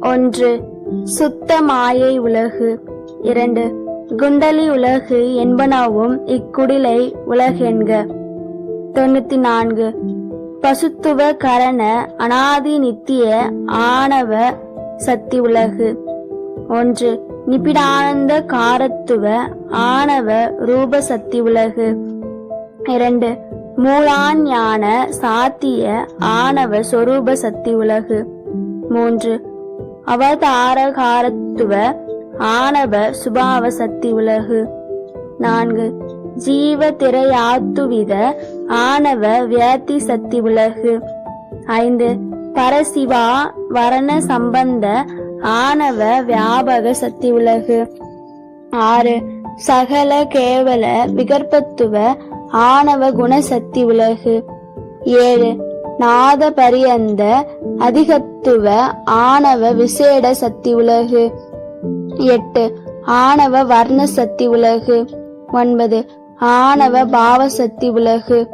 ஒன்று சுத்த மாயை உலகு. இரண்டு குண்டலி உலகு என்பனாவும் இக்குடிலை உலகென்க. தொண்ணூத்தி நான்கு பசுத்துவ கரண அனாதி நித்திய ஆணவ சக்தி உலகு. ஒன்று நிபிடானந்த காரத்துவ ஆணவ ரூப சக்தி உலகு. இரண்டு மூலாஞான சாத்திய ஆணவ சொரூப சக்தி உலகு. மூன்று. அவதாரகாரத்துவ ஆணவ சுபாவ சக்தி உலகு. நான்கு. ஜீவ திரையாத்துவித ஆணவ வியாதி சக்தி உலகு. ஐந்து. பரசிவா வரண சம்பந்த ஆணவ வியாபக சக்தி உலகு. ஆறு. சகல கேவல விகற்பத்துவ ஆணவ குணசக்தி உலகு. ஏழு. நாத பரியந்த அதிகத்துவ ஆணவ விசேட சக்தி உலகு. எட்டு ஆணவ வர்ண சக்தி உலகு. ஒன்பது ஆணவ பாவ சக்தி உலகு.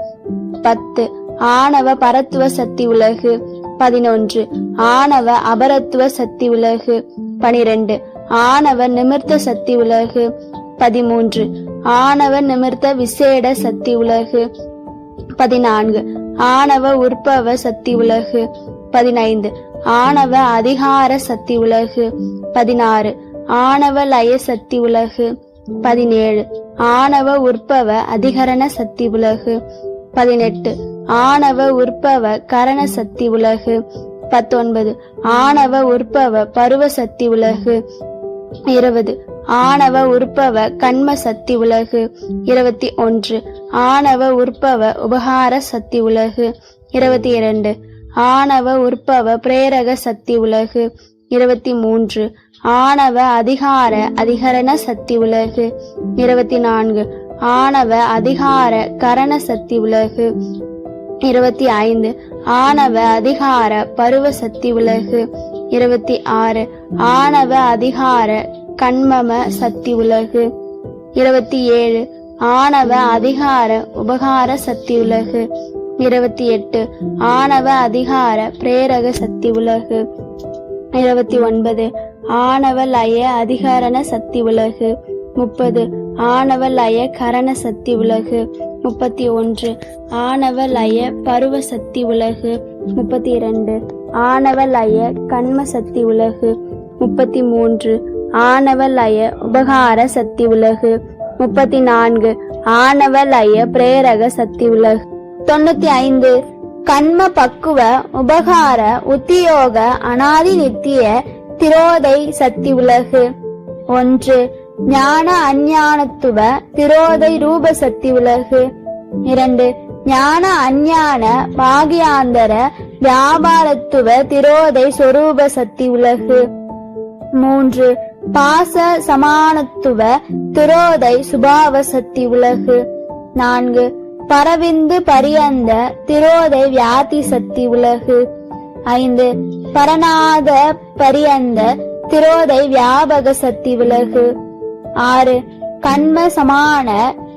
பத்து ஆணவ பரத்துவ சக்தி உலகு. பதினொன்று ஆணவ அபரத்துவ சக்தி உலகு. பனிரெண்டு ஆணவ நிமிர்த்த சக்தி உலகு. பதிமூன்று ஆணவ நிமிர்த்த விசேட சக்தி உலகு. பதினான்கு. ஆணவ உற்பவ சக்தி உலகு. பதினைந்து. ஆணவ அதிகார சக்தி உலகு. பதினாறு. ஆணவ லய சக்தி உலகு. பதினேழு. ஆணவ உற்பவ அதிகரண சக்தி உலகு. பதினெட்டு. ஆணவ உற்பவ கரண சக்தி உலகு. பத்தொன்பது. ஆணவ உற்பவ பருவ சக்தி உலகு. இருபது. ஆணவ உற்பவ கண்ம சக்தி உலகு. இருபத்தி ஒன்று. ஆணவ உற்பவ உபகார சக்தி உலகு. இருபத்தி இரண்டு. ஆணவ உற்பவ பிரேரக சக்தி உலகு. இருபத்தி மூன்று. ஆணவ அதிகார அதிகரண சக்தி உலகு. இருபத்தி நான்கு. ஆணவ அதிகார கரண சக்தி உலகு. இருபத்தி ஐந்து. ஆணவ அதிகார பருவ சக்தி உலகு. இருபத்தி ஆறு. ஆணவ அதிகார கண்மம சக்தி உலகு. இருபத்தி ஏழு. ஆணவ அதிகார உபகார சக்தி உலகு. இருபத்தி எட்டு. ஆணவ அதிகார பிரேரக சக்தி உலகு. இருபத்தி ஒன்பது. ஆணவ லய அதிகாரண சக்தி உலகு. முப்பது. ஆணவ லய கரண சக்தி உலகு முப்பத்தி ஒன்று. ஆணவ லய பருவ சக்தி உலகு முப்பத்தி இரண்டு. ஆணவ லய கண்ம சக்தி உலகு முப்பத்தி மூன்று. ஆணவ லய உபகார சக்தி உலகு முப்பத்தி நான்கு. ஆணவ லய பிரேரக சக்தி உலகு. தொண்ணூத்தி ஐந்து. கண்ம பக்குவ உபகார உத்தியோக அனாதி நித்திய திரோதை சக்தி உலகு. ஒன்று. ஞான அஞ்ஞானத்துவ திரோதை ரூப சக்தி உலகு. இரண்டு ஞான அஞ்ஞான பாகியாந்தர வியாபாரத்துவ திரோதை சொரூப சக்தி உலகு. மூன்று பாச சமானத்துவ திரோதை சுபாவ சக்தி உலகு. நான்கு பரவிந்து பரியந்த திரோதை வியாதி சக்தி உலகு. ஐந்து பரநாத பரியந்த திரோதை வியாபக சக்தி உலகு. ஆறு. கண்ம சமான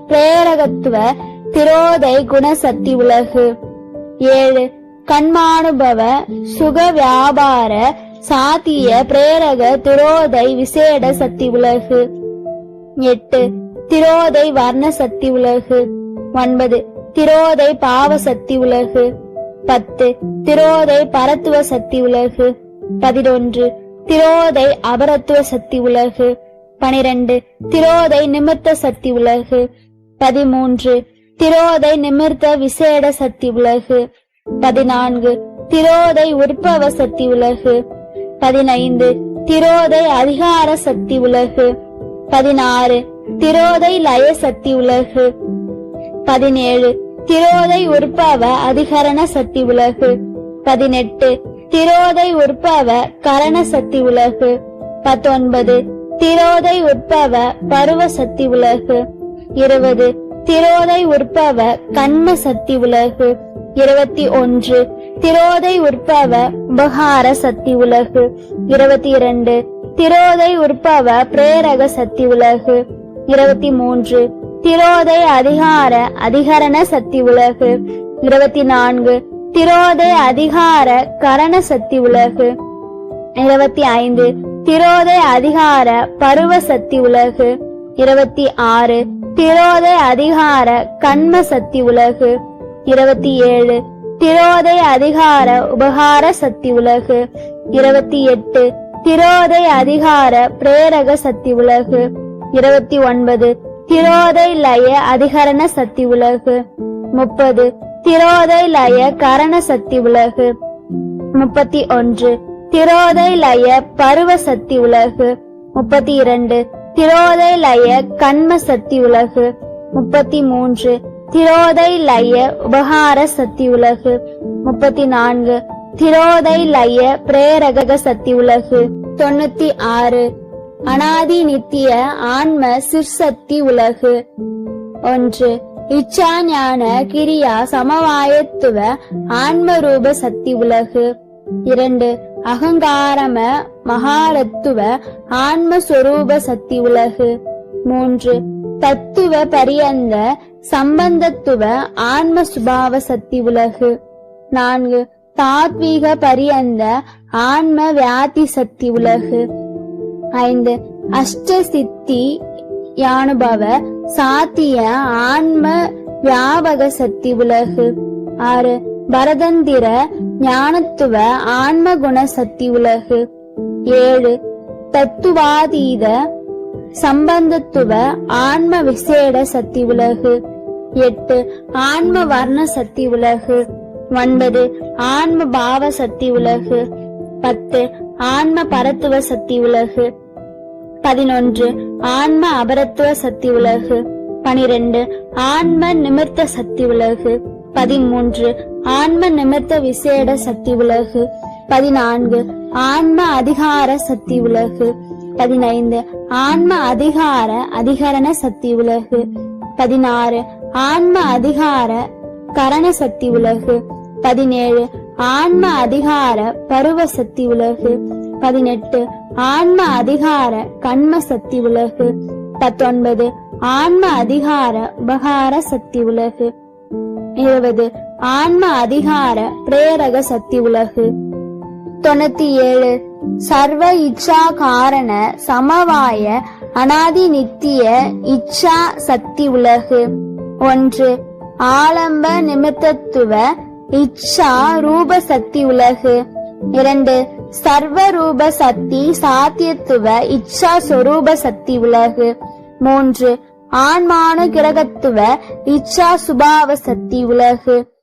பிரேரகத்துவ திரோதை குணசக்தி உலகு. ஏழு. கண்மானுபவ சுக வியாபார சாத்திய பிரேரக திரோதை விசேட சக்தி உலகு. எட்டு. திரோதை வர்ண சக்தி உலகு. ஒன்பது. திரோதை பாவ சக்தி உலகு. பத்து. திரோதை பரத்துவ சக்தி உலகு. பதினொன்று. திரோதை அபரத்துவ சக்தி உலகு. பனிரெண்டு திரோதை நிமித்த சக்தி உலகு. பதிமூன்று திரோதை நிமிர்த்த விசேட சக்தி உலகு. பதினான்கு திரோதை உற்பவ சக்தி உலகு. பதினைந்து திரோதை அதிகார சக்தி உலகு. பதினாறு திரோதை லய சக்தி உலகு. பதினேழு திரோதை உற்பவ அதிகரண சக்தி உலகு. பதினெட்டு திரோதை உற்பவ கரண சக்தி உலகு. பத்தொன்பது திரோதை உற்பவ பருவ சக்தி உலகு. இருபது திரோதை உற்பவ கண்ம சக்தி உலகு. இருபத்தி ஒன்று திரோதை உற்பவ உபகார சக்தி உலகு. இருபத்தி இரண்டு திரோதை உற்பவ பிரேரக சக்தி உலகு. இருபத்தி மூன்று திரோதை அதிகார அதிகரண சக்தி உலகு. இருபத்தி நான்கு திரோதை அதிகார கரண சக்தி உலகு. இருபத்தி ஐந்து திரோதை அதிகார பருவ சக்தி உலகு. இருபத்தி ஆறு திரோதை அதிகார கண்ம சக்தி உலகு. இருபத்தி ஏழு திரோதை அதிகார உபகார சக்தி உலகு. இருபத்தி எட்டு திரோதை அதிகார பிரேரக சக்தி உலகு. இருபத்தி ஒன்பது திரோதை லய அதிகரண சக்தி உலகு. முப்பது திரோதை லய கரண சக்தி உலகு. முப்பத்தி ஒன்று திரோதை லய பருவ சக்தி உலகு. முப்பத்தி இரண்டு திரோதை லய கண்ம சக்தி உலகு. முப்பத்தி மூன்று திரோதை லய உபகார சக்தி உலகு. முப்பத்தி நான்கு திரோதை லய பிரேரக சக்தி உலகு. தொண்ணூத்தி ஆறு அனாதி நித்திய ஆன்ம சிற்சக்தி உலகு. ஒன்று இச்சா ஞான கிரியா சமவாயத்துவ ஆன்ம ரூப சக்தி உலகு. இரண்டு அகங்காரம மகாரத்துவ ஆன்ம சக்தி உலகு. மூன்று தத்துவ பரியந்த சம்பந்தத்துவ ஆன்ம சுபாவ சக்தி உலகு. நான்கு தாத்வீக பரியந்த ஆன்ம வியாதி சக்தி உலகு. ஐந்து அஷ்ட சித்தி யானுபவ சாத்திய ஆன்ம வியாபக சக்தி உலகு. ஆறு பரதந்திர ஞானத்துவ ஆன்ம குண சக்தி உலகு. ஏழு தத்துவாதீத சம்பந்தத்துவ ஆன்ம விசேட சக்தி உலகு. எட்டு ஆன்ம வர்ண சக்தி உலகு. ஒன்பது ஆன்ம பாவ சக்தி உலகு. பத்து ஆன்ம பரத்துவ சக்தி உலகு. பதினொன்று ஆன்ம அபரத்துவ சக்தி உலகு. பனிரெண்டு ஆன்ம நிமிர்த்த சக்தி உலகு. பதிமூன்று ஆன்ம நிமித்த விசேட சக்தி உலகு. பதினான்கு ஆன்ம அதிகார சக்தி உலகு. பதினைந்து ஆன்ம அதிகார அதிகரண சக்தி உலகு. பதினாறு ஆன்ம அதிகார கரண சக்தி உலகு. பதினேழு ஆன்ம அதிகார பருவ சக்தி உலகு. பதினெட்டு ஆன்ம அதிகார கண்ம சக்தி உலகு. பத்தொன்பது ஆன்ம அதிகார உபகார சக்தி உலகு. இருபது. ஆன்ம அதிகார பிரேரக சக்தி உலகு. தொண்ணூத்தி ஏழு சர்வ இச்சா காரண சமவாய அனாதி நித்திய இச்சா சக்தி உலகு. ஒன்று. ஆலம்ப நிமித்தத்துவ இச்சா ரூப சக்தி உலகு. இரண்டு. சர்வ ரூப சக்தி சாத்தியத்துவ இச்சா சொரூப சக்தி உலகு. மூன்று. ஆன்மானு கிரகத்துவ இச்சா சுபாவ சக்தி உலகு.